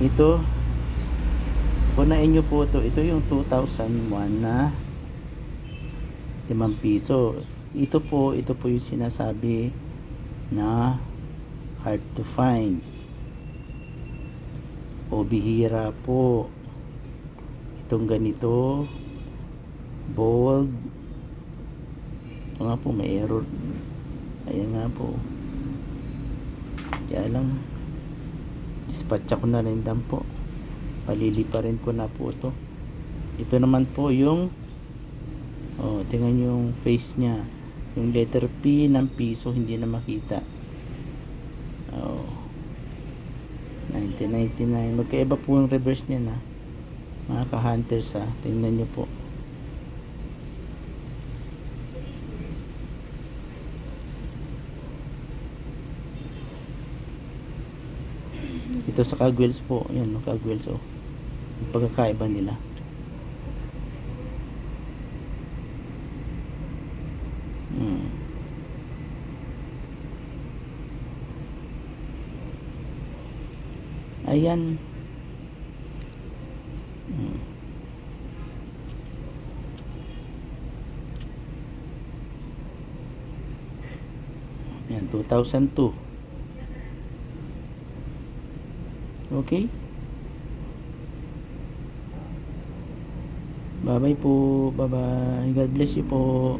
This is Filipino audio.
Ito, punain nyo po ito. Ito yung 2001 na 5 piso. Ito po, ito po yung sinasabi na hard to find. O bihira po. Itong ganito, bold. Ito nga po, may error. Ayan nga po. Kaya lang, dispatcha ko na rin dan po. Palili pa rin ko na po to. Ito naman po yung Oh, tingnan yung face niya. Yung letter P ng piso hindi na makita. Oh. 1999. Magkaiba po yung reverse niya na. Mga ka-hunters ha. Tingnan nyo po. Ito sa Cagwells po. Yan, no, Cagwells oh. Pagkakaiba nila. Hmm. Ayan. Hmm. Yan, 2002. Okay? Bye-bye po. Bye-bye. God bless you po.